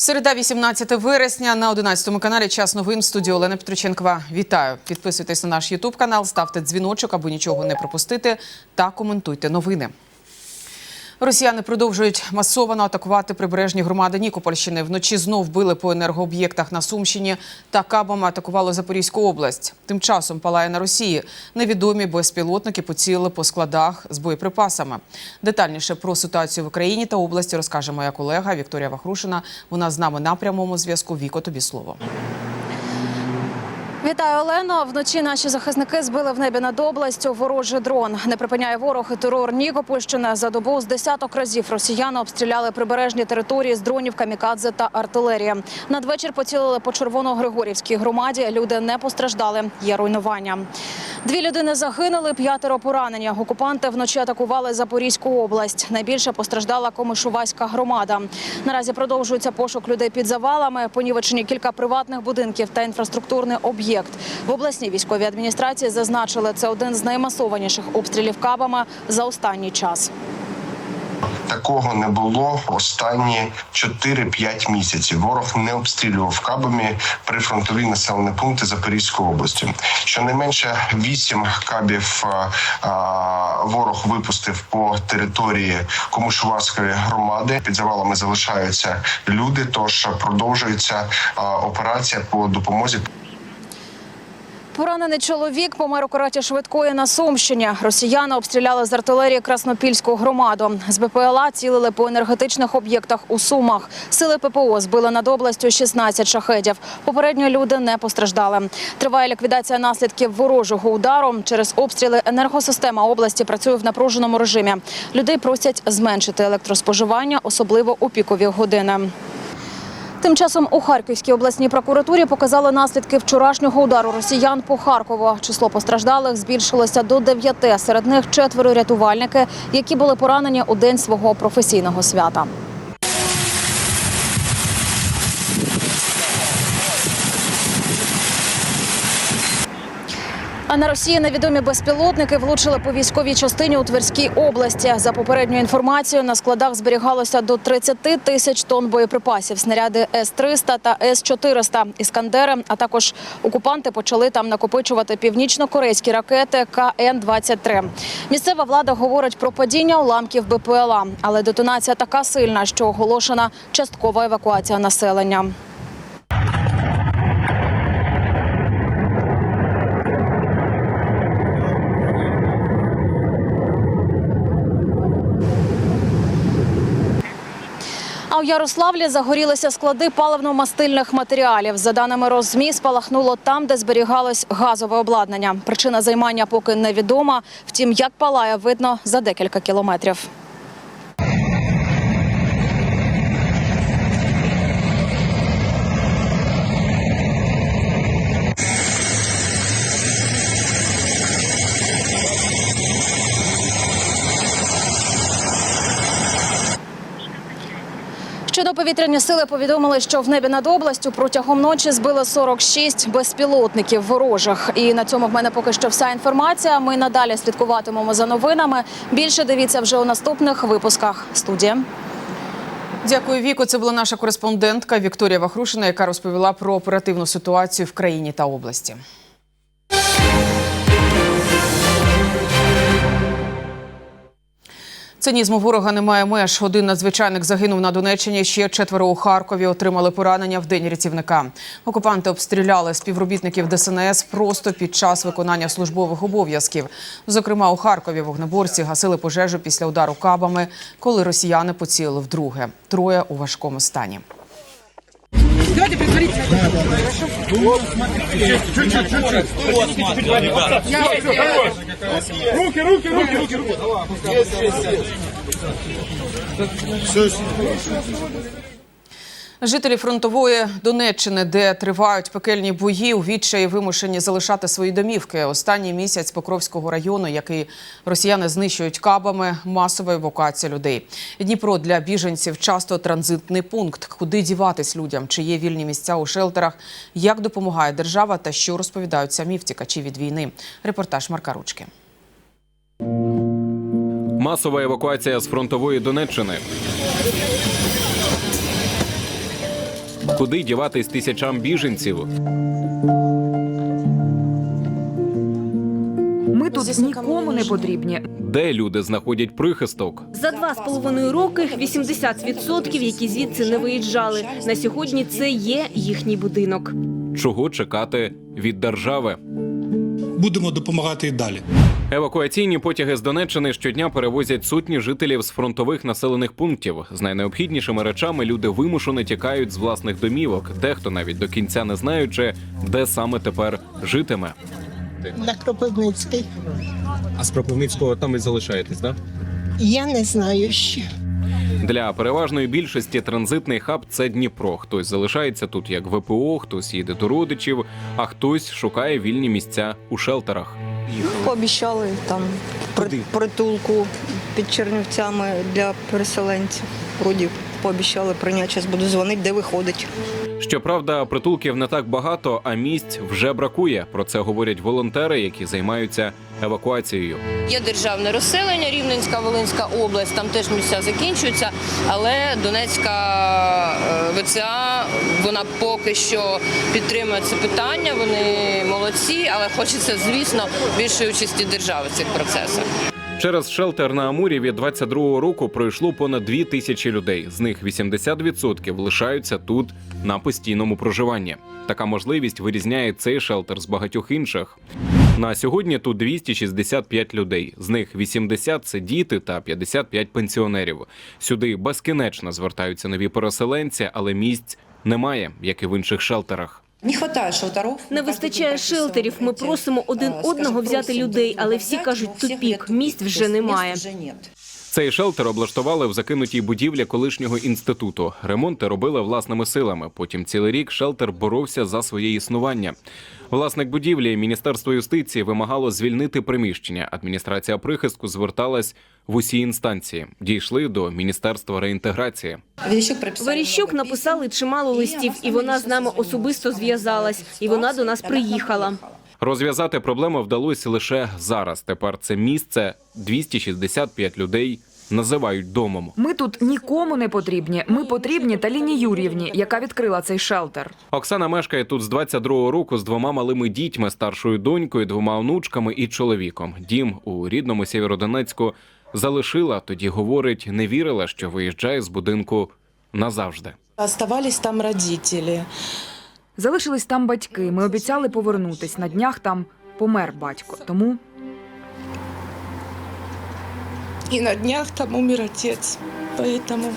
Середа, 18 вересня на 11 каналі Час новин. Студії Олена Петриченкова. Вітаю! Підписуйтесь на наш Ютуб канал, ставте дзвіночок, аби нічого не пропустити, та коментуйте новини. Росіяни продовжують масово атакувати прибережні громади Нікопольщини. Вночі знов били по енергооб'єктах на Сумщині та кабами атакували Запорізьку область. Тим часом палає на Росії. Невідомі безпілотники поцілили по складах з боєприпасами. Детальніше про ситуацію в Україні та області розкаже моя колега Вікторія Вахрушина. Вона з нами на прямому зв'язку. Віко, тобі слово. Вітаю, Олено. Вночі наші захисники збили в небі над областю ворожий дрон. Не припиняє ворог і терор Нікопольщини. За добу з десяток разів росіяни обстріляли прибережні території з дронів, камікадзе та артилерії. Надвечір поцілили по Червоногригорівській громаді. Люди не постраждали. Є руйнування. Дві людини загинули, п'ятеро поранені. Окупанти вночі атакували Запорізьку область. Найбільше постраждала Комишуваська громада. Наразі продовжується пошук людей під завалами. Понівечені кілька приватних будинків та інфраструктурний об'єкт. В обласній військовій адміністрації зазначили, це один з наймасованіших обстрілів кабами за останній час. Такого не було останні 4-5 місяців. Ворог не обстрілював кабами прифронтові населені пункти Запорізької області. Щонайменше 8 кабів а, а, ворог випустив по території Комушувацької громади. Під завалами залишаються люди. Тож продовжується а, операція по допомозі Поранений чоловік помер у кареті швидкої на Сумщині. Росіяни обстріляли з артилерії Краснопільську громаду. З БПЛА цілили по енергетичних об'єктах у Сумах. Сили ППО збили над областю 16 шахедів. Попередньо люди не постраждали. Триває ліквідація наслідків ворожого удару. Через обстріли енергосистема області працює в напруженому режимі. Людей просять зменшити електроспоживання, особливо у пікові години. Тим часом у Харківській обласній прокуратурі показали наслідки вчорашнього удару росіян по Харкову. Число постраждалих збільшилося до дев'яти. Серед них четверо рятувальники, які були поранені у день свого професійного свята. А на Росії невідомі безпілотники влучили по військовій частині у Тверській області. За попередньою інформацією, на складах зберігалося до 30 тисяч тонн боєприпасів, снаряди С-300 та С-400 «Іскандери», а також окупанти почали там накопичувати північно-корейські ракети КН-23. Місцева влада говорить про падіння уламків БПЛА, але детонація така сильна, що оголошена часткова евакуація населення. А у Ярославлі загорілися склади паливно-мастильних матеріалів. За даними Розмі, спалахнуло там, де зберігалось газове обладнання. Причина займання поки невідома. Втім, як палає, видно за декілька кілометрів. Повітряні сили повідомили, що в небі над областю протягом ночі збили 46 безпілотників ворожих. І на цьому в мене поки що вся інформація. Ми надалі слідкуватимемо за новинами. Більше дивіться вже у наступних випусках. Студія. Дякую, Віко. Це була наша кореспондентка Вікторія Вахрушина, яка розповіла про оперативну ситуацію в країні та області. Цинізму ворога немає меж. Один надзвичайник загинув на Донеччині. Ще четверо у Харкові отримали поранення в день рятівника. Окупанти обстріляли співробітників ДСНС просто під час виконання службових обов'язків. Зокрема, у Харкові вогнеборці гасили пожежу після удару кабами, коли росіяни поцілили вдруге. Троє у важкому стані. Давайте предварительно. Руки, руки, руки, руки, руки. Жителі фронтової Донеччини, де тривають пекельні бої, у відчаї вимушені залишати свої домівки. Останній місяць Покровського району, який росіяни знищують кабами, масова евакуація людей. Дніпро для біженців часто транзитний пункт. Куди діватись людям? Чи є вільні місця у шелтерах? Як допомагає держава та що розповідають самі втікачі від війни? Репортаж Марка Ручки. Масова евакуація з фронтової Донеччини. Куди діватись тисячам біженців? Ми тут нікому не потрібні. Де люди знаходять прихисток? За два з половиною роки 80%, які звідси не виїжджали. На сьогодні це є їхній будинок. Чого чекати від держави? Будемо допомагати і далі. Евакуаційні потяги з Донеччини щодня перевозять сотні жителів з фронтових населених пунктів. З найнеобхіднішими речами люди вимушено тікають з власних домівок, дехто навіть до кінця не знаючи, де саме тепер житиме. На Кропивницький. А з Кропивницького там і залишаєтесь, так? Я не знаю ще. Для переважної більшості транзитний хаб це Дніпро. Хтось залишається тут як ВПО, хтось їде до родичів, а хтось шукає вільні місця у шелтерах. Пообіцяли там при- притулку під Чернівцями для переселенців. Вроді пообіцяли прийняти, зараз буду дзвонити, де виходить. Щоправда, притулків не так багато, а місць вже бракує. Про це говорять волонтери, які займаються евакуацією. Є державне розселення, Рівненська, Волинська область, там теж місця закінчуються, але Донецька е, ВЦА вона поки що підтримує це питання. Вони молодці, але хочеться, звісно, більшої участі держави в цих процесах. Через шелтер на Амурі від 22-го року пройшло понад 2 тисячі людей. З них 80% лишаються тут на постійному проживанні. Така можливість вирізняє цей шелтер з багатьох інших. На сьогодні тут 265 людей. З них 80 – це діти та 55 пенсіонерів. Сюди безкінечно звертаються нові переселенці, але місць немає, як і в інших шелтерах. Не вистачає шелтерів. Не вистачає шелтерів. Ми просимо один одного взяти людей, але всі кажуть тупік. Місць вже немає. Цей шелтер облаштували в закинутій будівлі колишнього інституту. Ремонти робили власними силами. Потім цілий рік шелтер боровся за своє існування. Власник будівлі Міністерство юстиції вимагало звільнити приміщення. Адміністрація прихистку зверталась в усі інстанції. Дійшли до міністерства реінтеграції. Верещук написали чимало листів, і вона з нами особисто зв'язалась, і вона до нас приїхала. Розв'язати проблему вдалося лише зараз. Тепер це місце 265 людей називають домом. Ми тут нікому не потрібні. Ми потрібні Таліні Юр'ївні, яка відкрила цей шелтер. Оксана мешкає тут з 22-го року з двома малими дітьми, старшою донькою, двома онучками і чоловіком. Дім у рідному Сєвєродонецьку залишила. Тоді говорить, не вірила, що виїжджає з будинку назавжди. Оставались там родители. Залишились там батьки. Ми обіцяли повернутись. На днях там помер батько. Тому И на днях там умер отец. Поэтому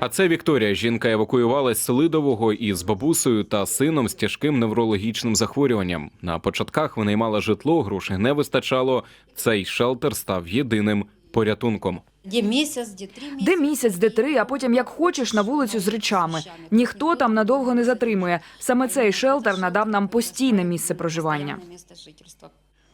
А це Вікторія. Жінка евакуювалась з Селидового із бабусею та сином з тяжким неврологічним захворюванням. На початках винаймала житло, грошей не вистачало. Цей шелтер став єдиним порятунком. Де місяць, де три де місяць, де три, а потім як хочеш на вулицю з речами. Ніхто там надовго не затримує. Саме цей шелтер надав нам постійне місце проживання.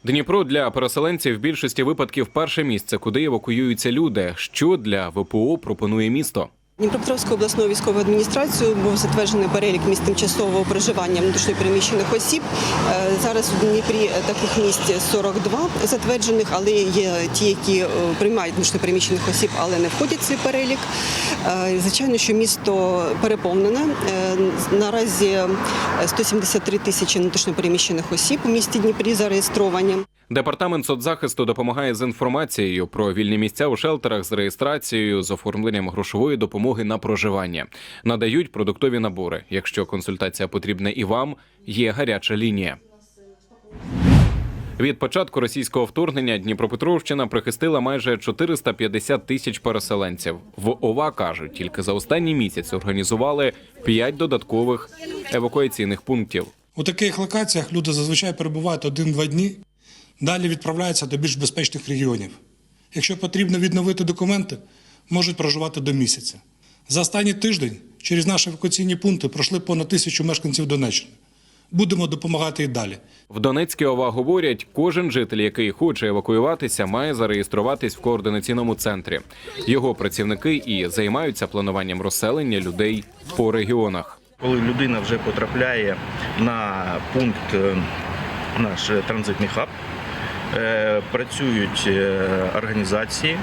Дніпро для переселенців в більшості випадків перше місце, куди евакуюються люди. Що для ВПО пропонує місто? Дніпропетровською обласною військовою адміністрацією був затверджений перелік місць тимчасового проживання внутрішньопереміщених осіб. Е, Зараз у Дніпрі таких місць 42 затверджених, але є ті, які е, приймають внутрішньопереміщених осіб, але не входять в цей перелік. Е, Звичайно, що місто переповнене. Е, Наразі 173 тисячі внутрішньопереміщених осіб у місті Дніпрі зареєстровані. Департамент соцзахисту допомагає з інформацією про вільні місця у шелтерах з реєстрацією, з оформленням грошової допомоги на проживання. Надають продуктові набори. Якщо консультація потрібна і вам, є гаряча лінія. Від початку російського вторгнення Дніпропетровщина прихистила майже 450 тисяч переселенців. В ОВА кажуть, тільки за останній місяць організували 5 додаткових евакуаційних пунктів. У таких локаціях люди зазвичай перебувають один-два дні, далі відправляються до більш безпечних регіонів. Якщо потрібно відновити документи, можуть проживати до місяця. За останній тиждень через наші евакуаційні пункти пройшли понад тисячу мешканців Донеччини. Будемо допомагати і далі. В Донецькій ОВА говорять, кожен житель, який хоче евакуюватися, має зареєструватись в координаційному центрі. Його працівники і займаються плануванням розселення людей по регіонах. Коли людина вже потрапляє на пункт, е, наш транзитний хаб, працюють е, організації,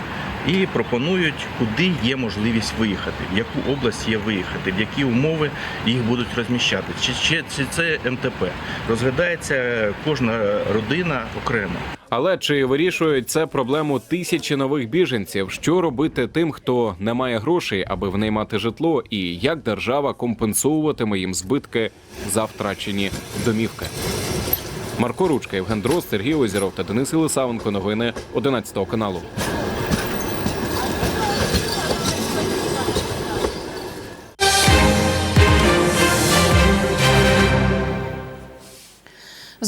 і пропонують, куди є можливість виїхати, в яку область є виїхати, в які умови їх будуть розміщати. Чи, чи, це МТП? Розглядається кожна родина окремо. Але чи вирішують це проблему тисячі нових біженців? Що робити тим, хто не має грошей, аби внаймати житло, і як держава компенсовуватиме їм збитки за втрачені домівки? Марко Ручка, Євген Дрозд, Сергій Озіров та Денис Ілисавенко. Новини 11 каналу.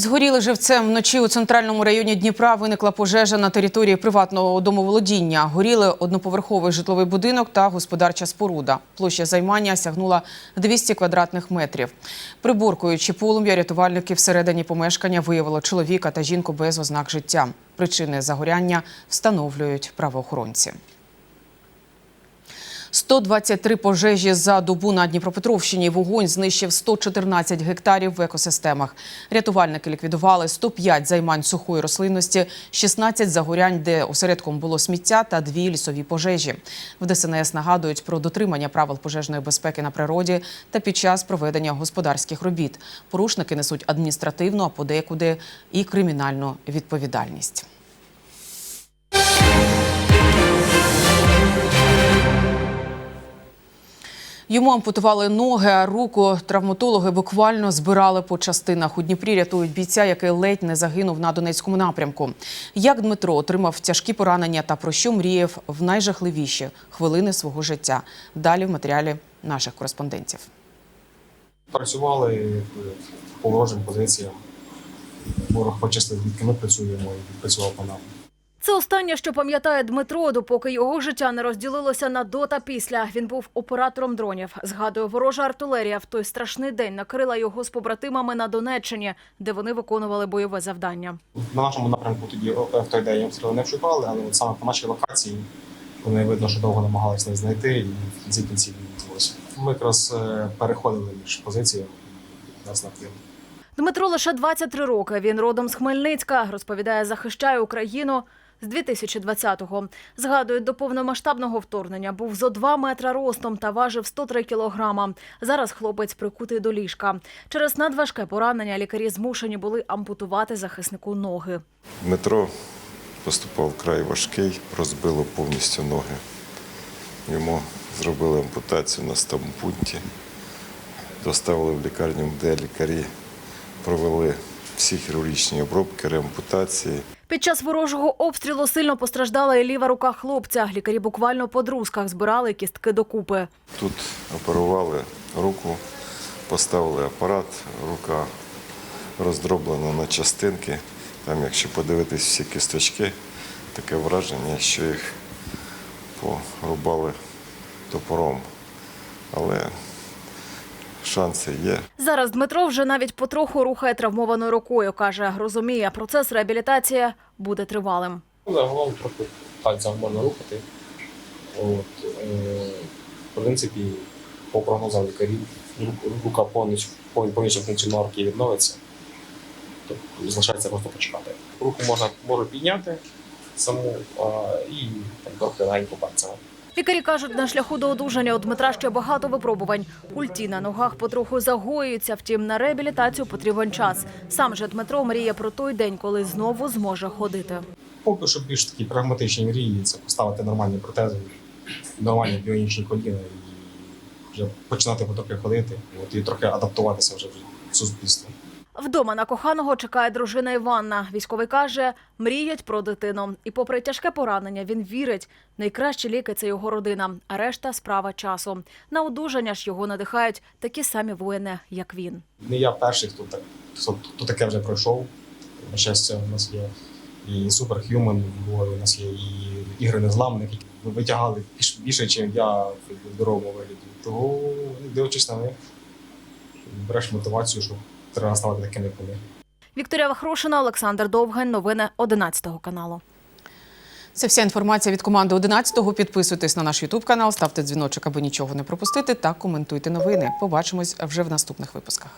Згоріли живцем вночі у центральному районі Дніпра. Виникла пожежа на території приватного домоволодіння. Горіли одноповерховий житловий будинок та господарча споруда. Площа займання сягнула 200 квадратних метрів. Приборкуючи полум'я, рятувальники всередині помешкання виявило чоловіка та жінку без ознак життя. Причини загоряння встановлюють правоохоронці. 123 пожежі за добу на Дніпропетровщині. Вогонь знищив 114 гектарів в екосистемах. Рятувальники ліквідували 105 займань сухої рослинності, 16 загорянь, де осередком було сміття та дві лісові пожежі. В ДСНС нагадують про дотримання правил пожежної безпеки на природі та під час проведення господарських робіт. Порушники несуть адміністративну, а подекуди і кримінальну відповідальність. Йому ампутували ноги, а руку травматологи буквально збирали по частинах. У Дніпрі рятують бійця, який ледь не загинув на Донецькому напрямку. Як Дмитро отримав тяжкі поранення та про що мріяв в найжахливіші хвилини свого життя? Далі в матеріалі наших кореспондентів. Працювали по ворожим позиціям. Ворог почистив, звідки ми працюємо і працював по нам. Це останнє, що пам'ятає Дмитро, допоки його життя не розділилося на до та після. Він був оператором дронів. Згадує, ворожа артилерія в той страшний день накрила його з побратимами на Донеччині, де вони виконували бойове завдання. На нашому напрямку тоді в той день обстріли не вшукали, але от саме по нашій локації вони видно, що довго намагалися нас знайти, і в кінці кінців не вдалося. Ми якраз е, переходили між позиціями, нас накрили. Дмитро лише 23 роки. Він родом з Хмельницька. Розповідає, захищає Україну з 2020-го. Згадує, до повномасштабного вторгнення був зо 2 метра ростом та важив 103 кілограма. Зараз хлопець прикутий до ліжка. Через надважке поранення лікарі змушені були ампутувати захиснику ноги. Дмитро поступав вкрай важкий, розбило повністю ноги. Йому зробили ампутацію на стампунті, доставили в лікарню, де лікарі провели всі хірургічні обробки, реампутації. Під час ворожого обстрілу сильно постраждала і ліва рука хлопця. Лікарі буквально по друзках збирали кістки докупи. Тут оперували руку, поставили апарат, рука роздроблена на частинки. Там, якщо подивитись всі кісточки, таке враження, що їх порубали топором. Але шанси є. Зараз Дмитро вже навіть потроху рухає травмованою рукою. Каже, розуміє, процес реабілітації буде тривалим. Ну, Загалом трохи пальцем можна рухати. От, е, в принципі, по прогнозам лікарів, ру- рука повністю повністю функціонує руки відновиться. Тобто залишається просто почекати. Руку можна можу підняти саму а, і так, трохи легенько пальцем. Лікарі кажуть, на шляху до одужання у Дмитра ще багато випробувань. Культі на ногах потроху загоюються, втім на реабілітацію потрібен час. Сам же Дмитро мріє про той день, коли знову зможе ходити. Поки що більш такі прагматичні мрії це поставити нормальні протези, нормальні біонічні коліна і вже починати потрохи ходити, от, і трохи адаптуватися вже в суспільство. Вдома на коханого чекає дружина Іванна. Військовий каже, мріють про дитину. І попри тяжке поранення, він вірить, найкращі ліки це його родина, а решта справа часу. На одужання ж його надихають такі самі воїни, як він. Не я перший, хто так хто, хто таке вже пройшов. На щастя, у нас є і в у нас є і ігри незламних, які витягали більш- більше, ніж я в здоровому вигляді. Того, дивлячись на них, береш мотивацію, що треба ставити таким, як вони. Вікторія Вахрушина, Олександр Довгань. Новини 11 каналу. Це вся інформація від команди 11-го. Підписуйтесь на наш Ютуб канал, ставте дзвіночок, аби нічого не пропустити, та коментуйте новини. Побачимось вже в наступних випусках.